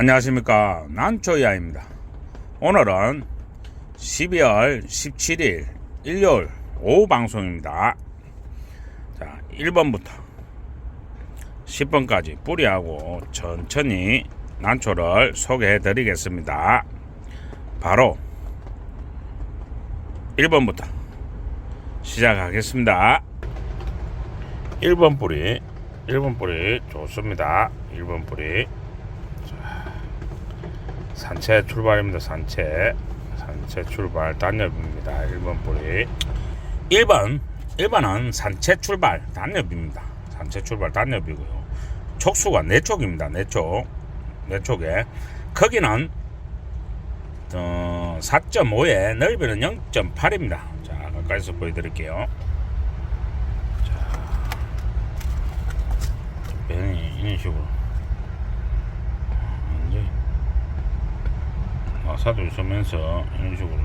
안녕하십니까. 난초이아입니다. 오늘은 12월 17일 일요일 오후 방송입니다. 자 1번부터 10번까지 뿌리하고 천천히 난초를 소개해 드리겠습니다. 바로 1번부터 시작하겠습니다. 1번 뿌리 1번 뿌리 좋습니다. 1번 뿌리 산채 출발입니다. 산채. 산채 출발 단엽입니다. 1번 뿌리. 1번. 1번은 산채 출발 단엽입니다. 산채 출발 단엽이고요. 촉수가 4촉입니다. 4촉. 4촉에 크기는 어, 4.5에 넓이는 0.8입니다. 자, 가까이서 보여드릴게요. 자, 이런 식으로. 이제 마사도 있으면서 이런 식으로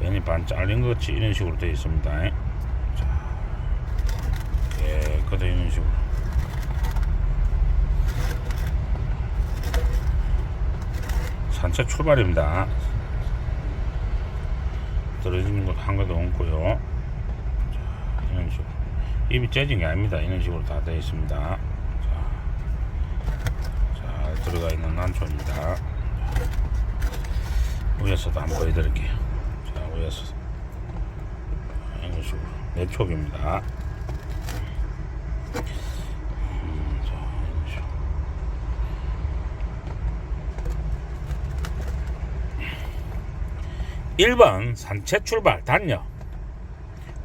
벤이 반 잘린 것 같이 이런 식으로 되어 있습니다. 자, 깨끗이 이런 식으로. 산책 출발입니다. 떨어지는 것한 개도 없고요. 자, 이런 식으로. 입이 째진 게 아닙니다. 이런 식으로 다 되어 있습니다. 자, 자 들어가 있는 난초입니다. 위에서도 한번 보여드릴게요. 자, 위에서. 이런 식으로. 네 촉입니다. 음, 자, 이런 식으로. 일번 산채 출발 단녀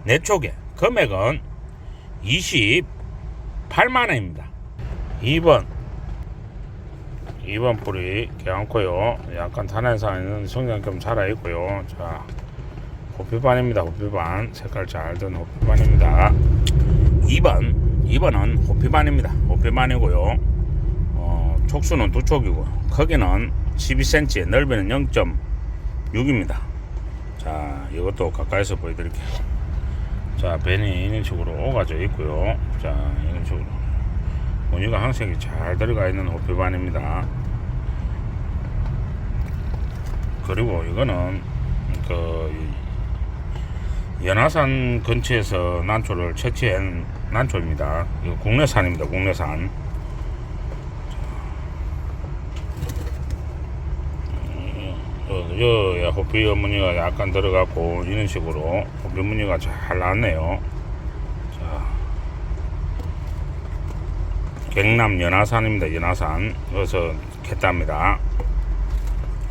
네 촉에 금액은 28만원입니다. 2번 2번 뿌리 괜찮고요. 약간 탄환상에는 성장 좀 살아있고요. 자, 호피반입니다. 호피반. 색깔 잘 든 호피반입니다. 2번. 2번은 호피반입니다. 호피반이고요. 어, 촉수는 두 촉이고, 크기는 12cm, 넓이는 0.6입니다. 자, 이것도 가까이서 보여드릴게요. 자, 벤이 이런 식으로 오가져 있고요. 자, 이런 식으로. 무늬가 항색이 잘 들어가 있는 호피반입니다. 그리고 이거는 그 연화산 근처에서 난초를 채취한 난초입니다. 이거 국내산입니다. 국내산. 여, 여, 호피 무늬가 약간 들어갔고 이런 식으로 호피 무늬가 잘 나왔네요. 자, 경남 연화산입니다. 연화산. 여기서 캤답니다.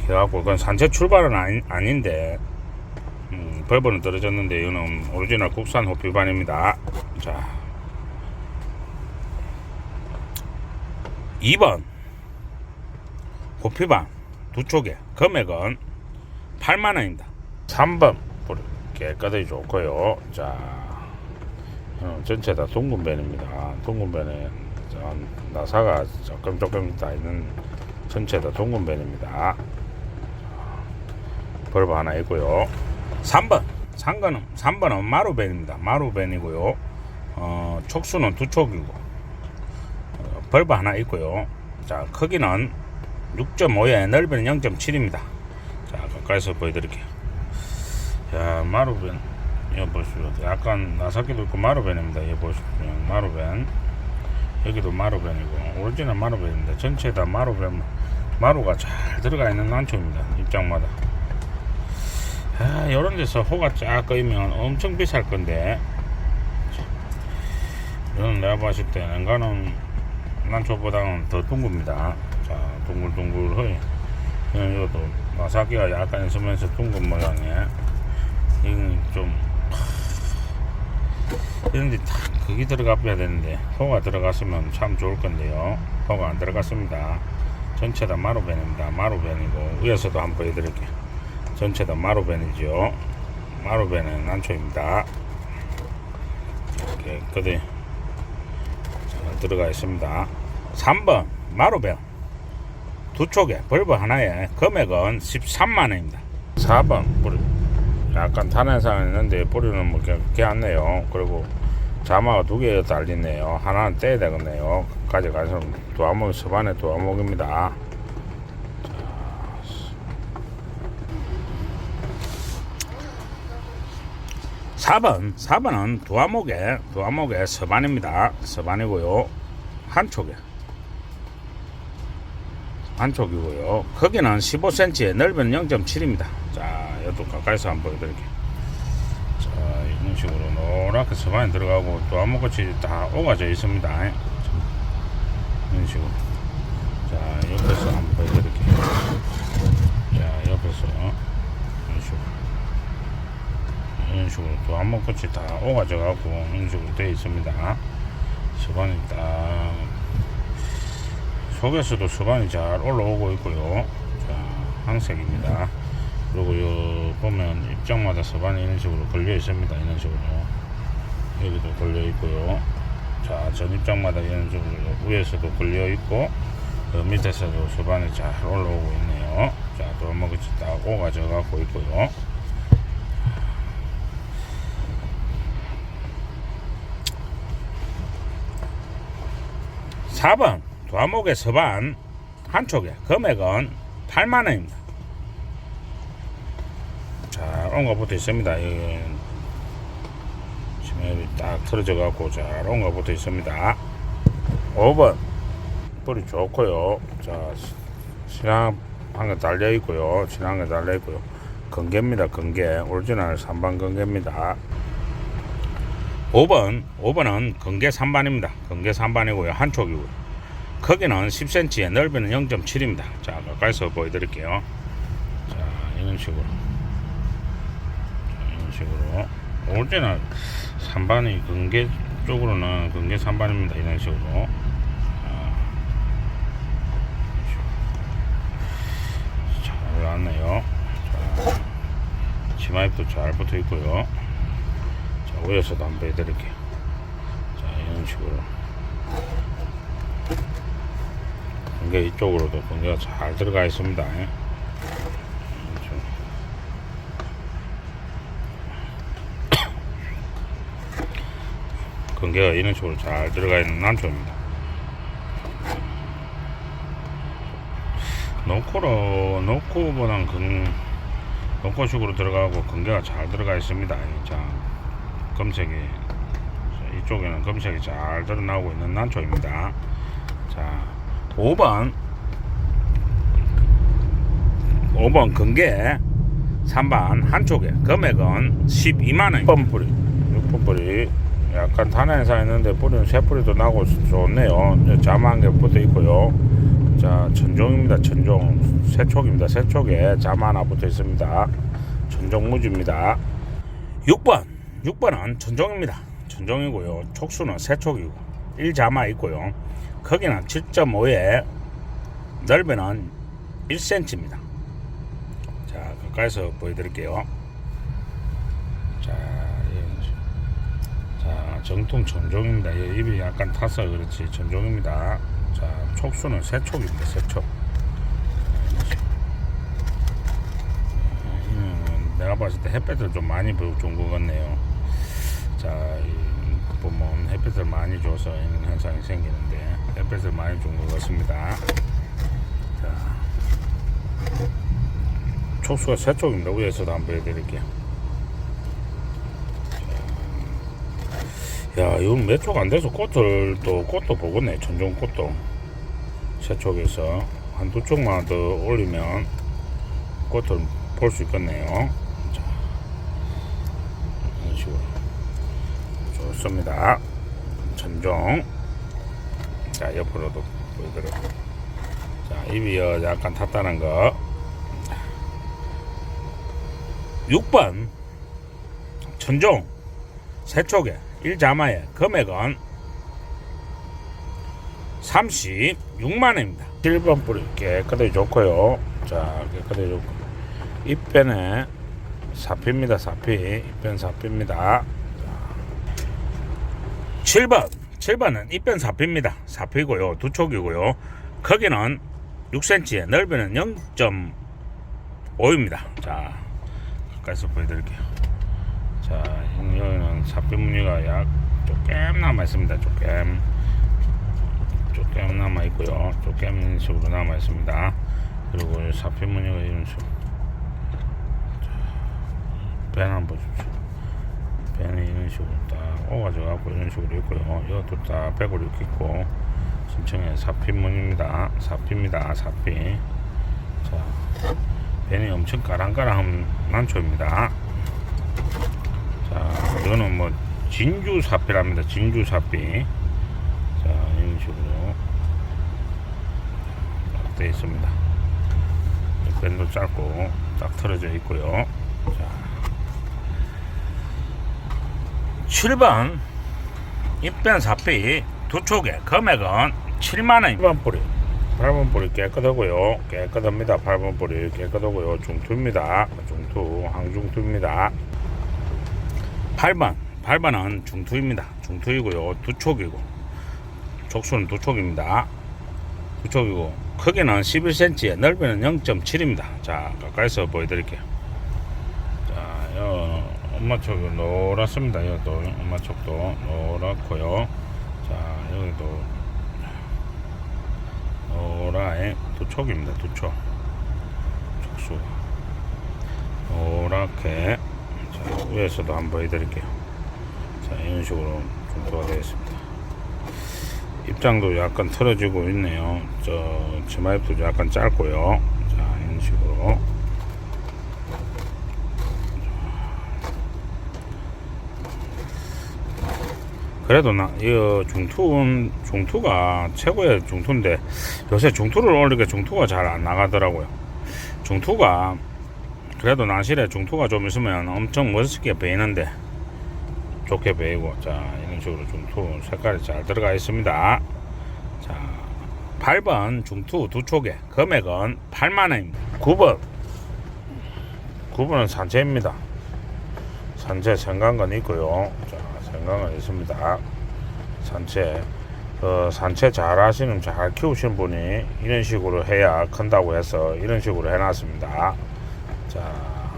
그래갖고 그건 산채 출발은 아니, 아닌데 음, 벌번은 떨어졌는데 이거는 오리지널 국산 호피반입니다. 자 2번 호피반 두 쪽에 금액은 8만원입니다. 3번 뿌리 깨끗이 좋고요. 자 어, 전체 다 둥근변입니다. 둥근변에 저 나사가 조금 조금 다 있는 전체 다 둥근변입니다. 벌브 하나 있고요. 3번. 3번은 3번은 마루벤입니다. 마루벤이고요. 어, 촉수는 두 촉이고 어, 벌브 하나 있고요. 자, 크기는 6.5에 넓이는 0.7입니다. 자, 가까이서 보여드릴게요. 자, 마루벤. 이거 보시죠. 약간 나사기도 있고 마루벤입니다. 이거 보시면 마루벤. 여기도 마루벤이고 오리지널 마루벤입니다. 전체 다 마루벤. 마루가 잘 들어가 있는 난초입니다. 입장마다. 아, 이런 데서 호가 쫙 꺼이면 엄청 비쌀 건데 이거는 내가 봤을 때 nen가는 난초보다는 더 둥급니다 자 둥글둥글해 이건 이것도 마사기가 약간 있으면서 둥근 모양에 이건 좀 이런데 딱 거기 들어가야 되는데 호가 들어갔으면 참 좋을 건데요 호가 안 들어갔습니다 전체 다 마루벤입니다 마루벤이고 위에서도 한번 보여드릴게요 전체 다 마루벤이죠. 마루벤은 난초입니다. 이렇게 그대 들어가 있습니다. 3번 마루벤 두 쪽에 벌브 하나에 금액은 13만원입니다. 4번 뿌리 약간 탄환상 있는데 뿌리는 뭐 괜찮네요. 그리고 자마가 두 개 달리네요. 하나는 떼야 되겠네요. 가져가서 두 암흑, 서반의 두 암흑입니다. 4번, 4번은 두화목에, 두화목에 서반입니다. 서반이고요. 한쪽에. 한쪽이고요. 크기는 15cm에 넓은 0.7입니다. 자, 이것도 가까이서 한번 보여드릴게요. 이런 식으로 노랗게 서반이 들어가고 두화목같이 다 오가져 있습니다. 이런 식으로. 자 옆에서 한번 보여드릴게요. 자 옆에서. 이런 식으로. 이런 식으로 또 한목같이 다 오가져 갖고 이런 식으로 되어 있습니다. 수반이 딱 속에서도 수반이 잘 올라오고 있고요. 자 항색입니다 그리고 요 보면 입장마다 수반이 이런 식으로 걸려 있습니다. 이런 식으로. 여기도 걸려 있고요. 자 전입장마다 이런 식으로 위에서도 걸려 있고 그 밑에서도 수반이 잘 올라오고 있네요. 자또 한목같이 딱 오가져 갖고 있고요. 사번 두화목의 서반 한쪽에 금액은 8만원입니다. 자 온가부터 있습니다. 이 지면이 딱 틀어져 갖고 잘 온가부터 있습니다. 5번. 뿌리 좋고요. 자 신랑 한개 달려 있고요. 신랑 게 달려 있고요. 건개입니다 건개. 오리지널 3반 건개입니다. 5번. 5번은 건개 3반입니다. 건개 3반이고요. 한쪽이고요. 크기는 10cm에 넓이는 0.7입니다. 자 가까이서 보여드릴게요. 자 이런 식으로 식으로. 올 때는 3반이 건개 쪽으로는 건개 3반입니다 이런 식으로. 식으로. 잘 왔네요. 자, 치마입도 잘 붙어 있고요. 자 위에서도 한번 보여드릴게요. 자 이런 식으로. 건개 이쪽으로도 건개가 잘 들어가 있습니다 예. 이쪽. 건개가 이런 식으로 잘 들어가 있는 난초입니다. 노코로 노코보단 건 노코식으로 들어가고 건개가 잘 들어가 있습니다. 이자 검색이. 자, 이쪽에는 검색이 잘 드러나고 있는 난초입니다. 자 5번. 5번 건개. 3번 한쪽에. 금액은 12만원 6번 뿌리. 6번 뿌리 약간 탄환이 있는데 뿌리는 새 뿌리도 나고 좋네요. 자만 게 붙어 있고요. 자 천종입니다 천종. 세촉입니다 세촉에 자마 하나 붙어 있습니다. 천종무지입니다. 6번 6번은 천종입니다. 천종이고요. 촉수는 세촉이고 1자마 있고요. 크기는 7.5에 넓이는 1cm입니다. 자 가까이서 보여드릴게요. 자, 예. 자 정통 전종입니다. 예, 입이 약간 타서 그렇지. 전종입니다. 자 촉수는 세촉입니다. 세촉. 음, 내가 봤을 때 햇볕을 좀 많이 준것 같네요. 자 이, 보면 햇빛을 많이 줘서 이런 현상이 생기는데 햇빛을 많이 준 것 같습니다. 자 촉수가 세 쪽입니다. 위에서도 한번 보여드릴게요 야 이건 몇 쪽 안 돼서 꽃을 또 꽃도 보겠네 전종 꽃도 세 쪽에서 한 두 쪽만 더 올리면 꽃을 볼 수 있겠네요 자 이런 식으로 좋습니다. 전종. 자, 옆으로도 보여드려. 자, 입이 어, 약간 탔다는 거. 6번. 전종. 세촉에 1자마에 금액은 36만원입니다. 7번 뿌리 깨끗하게 좋고요. 자, 깨끗하게 좋고. 입변에 사피입니다. 사피. 입변 사피입니다. 7번 7번은 입변 사피입니다 사피고요 두 촉이고요 크기는 6cm에 넓이는 0.5입니다 자 가까이서 보여드릴게요 자 여기는 사피 무늬가 약 조금 남아 있습니다 조금 조금 남아 있고요 조금 식으로 남아 있습니다 그리고 사피 무늬가 이런 식으로 자, 배 한번 보십시오 배는 이런 식으로 딱 오가져 갖고 이런 식으로 있고요. 이것도 딱 백으로 이렇게 있고 신청에 사피문입니다. 사피입니다. 사피. 자, 배는 엄청 까랑까랑한 난초입니다. 자, 이거는 뭐 진주 사피랍니다. 진주 사피. 자, 이런 식으로 딱 되어 있습니다. 밴도 짧고 딱 틀어져 있고요. 자, 7번 입변 사피 두 촉에 금액은 7만원 1번 뿌리 8번 뿌리 깨끗하고요 깨끗합니다 8번 뿌리 깨끗하고요 중투입니다 중투 항중투입니다 8번 8번은 중투입니다. 중투이고요. 두 촉이고. 촉수는 두 촉입니다. 두 촉이고. 크기는 11cm 넓이는 0.7입니다. 자 가까이서 보여드릴게요. 자 요, 엄마 촉이 노랗습니다. 이것도 엄마 촉도 노랗고요. 자 여기도 노라의 두 촉입니다. 두 촉. 촉수. 노랗게. 자 위에서도 한번 보여드릴게요. 자 이런 식으로 되어 있습니다. 입장도 약간 틀어지고 있네요. 저 치마입도 약간 짧고요. 자 이런 식으로. 그래도 나, 이 중투는, 중투가 최고의 중투인데, 요새 중투를 올리니까 중투가 잘 안 나가더라고요. 중투가, 그래도 나실에 중투가 좀 있으면 엄청 멋있게 베이는데, 좋게 베이고, 자, 이런 식으로 중투 색깔이 잘 들어가 있습니다. 자, 8번 중투 두 촉에 금액은 8만원입니다. 9번. 9번은 산채입니다. 산채 생강건 있고요. 자, 생강은 있습니다. 산채. 어, 산채 잘 하시는, 잘 키우시는 분이 이런 식으로 해야 큰다고 해서 이런 식으로 해놨습니다. 자,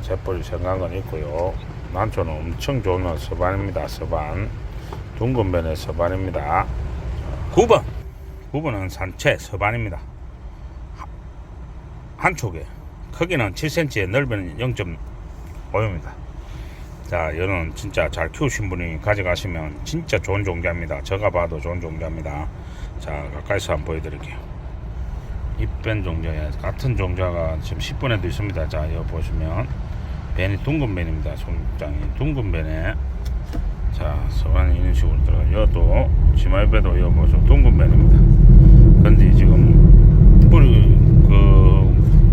재벌 생강건 있고요. 난초는 엄청 좋은 서반입니다. 서반. 둥근 변의 서반입니다. 9번. 9번은 산채 서반입니다. 한 촉에 크기는 7cm, 넓이는 0.5입니다. 자, 이거는 진짜 잘 키우신 분이 가져가시면 진짜 좋은 종자입니다. 제가 봐도 좋은 종자입니다. 자, 가까이서 한번 보여드릴게요. 입변 종자에 같은 종자가 지금 10분에도 있습니다. 자, 여기 보시면 벤이 둥근 벤입니다. 손장이 둥근 벤에 자, 서반이 이런 식으로 들어가요. 이것도 치마입에도 이거 보시면 둥근 벤입니다. 근데 지금 뿌리 그,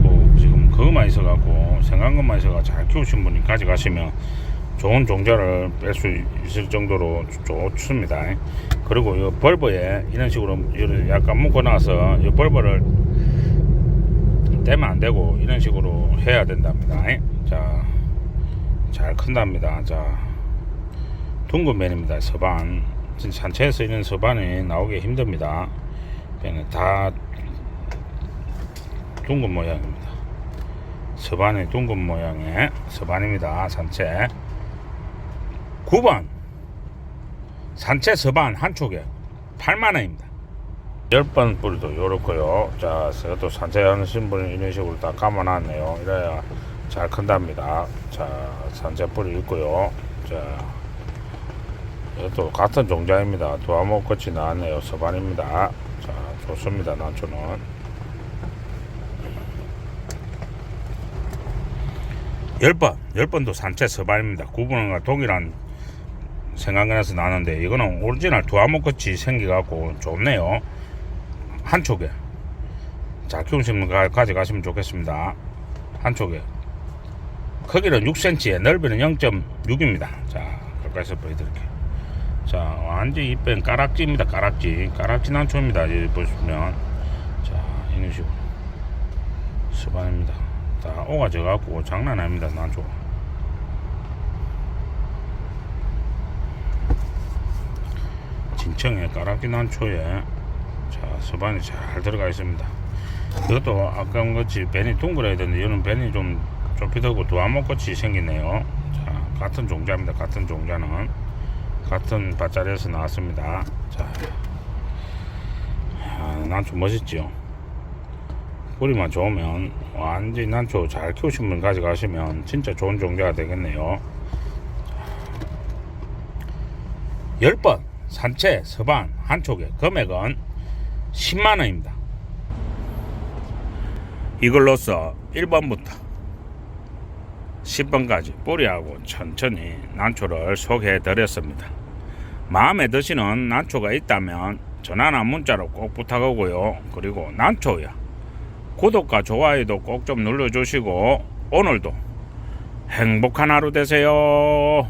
뭐 지금 그거만 있어갖고 생강 것만 있어가 잘 키우신 분이 가져가시면 좋은 종자를 뺄 수 있을 정도로 좋습니다. 그리고 이 벌버에 이런 식으로 약간 묶어 놔서 이 벌버를 떼면 안 되고 이런 식으로 해야 된답니다. 자, 잘 큰답니다. 자, 둥근 벤입니다. 서반. 산채에서 있는 서반이 나오기 힘듭니다. 벤은 다 둥근 모양입니다. 서반이 둥근 모양의 서반입니다. 산채. 9번. 산채 서반 한 촉에 8만원입니다. 10번 뿌리도 요렇고요. 자, 또 산채 하신 분은 이런 식으로 다 감아놨네요. 이래야 잘 큰답니다. 자, 산채 뿌리 있고요. 자, 이것도 같은 종자입니다. 도화목 끝이 나왔네요. 서반입니다. 자, 좋습니다. 난초는. 10번, 10번도 산채 서반입니다. 구분과 동일한 생각나서 나는데 이거는 오리지널 두화목 끝이 생겨갖고 좋네요. 한쪽에. 자, 가- 가져가시면 좋겠습니다. 한쪽에. 크기는 6cm에 넓이는 0.6입니다. 자, 가까이서 보여드릴게요. 자, 완전히 이뺀 까락지입니다. 까락지. 까락지 난초입니다. 여기 보시면. 자, 이런 식으로. 수반입니다. 다 오가져 갖고 장난 아닙니다. 난초. 진청에 까락지 난초에 자 수반이 잘 들어가 있습니다. 이것도 아까운 것이 벤이 둥그려야 되는데 이는 벤이 좀 좁히다고 두아목같이 생기네요. 자 같은 종자입니다. 같은 종자는 같은 밭자리에서 나왔습니다. 자 아, 난초 멋있지요? 뿌리만 좋으면 완전히 난초 잘 키우신 분 가져가시면 진짜 좋은 종자가 되겠네요. 10번 산채 서반 한쪽의 금액은 10만 원입니다. 이걸로써 1번부터 10번까지 뿌리하고 천천히 난초를 소개해 드렸습니다. 마음에 드시는 난초가 있다면 전화나 문자로 꼭 부탁하고요. 그리고 난초야. 구독과 좋아요도 꼭 좀 눌러주시고 오늘도 행복한 하루 되세요.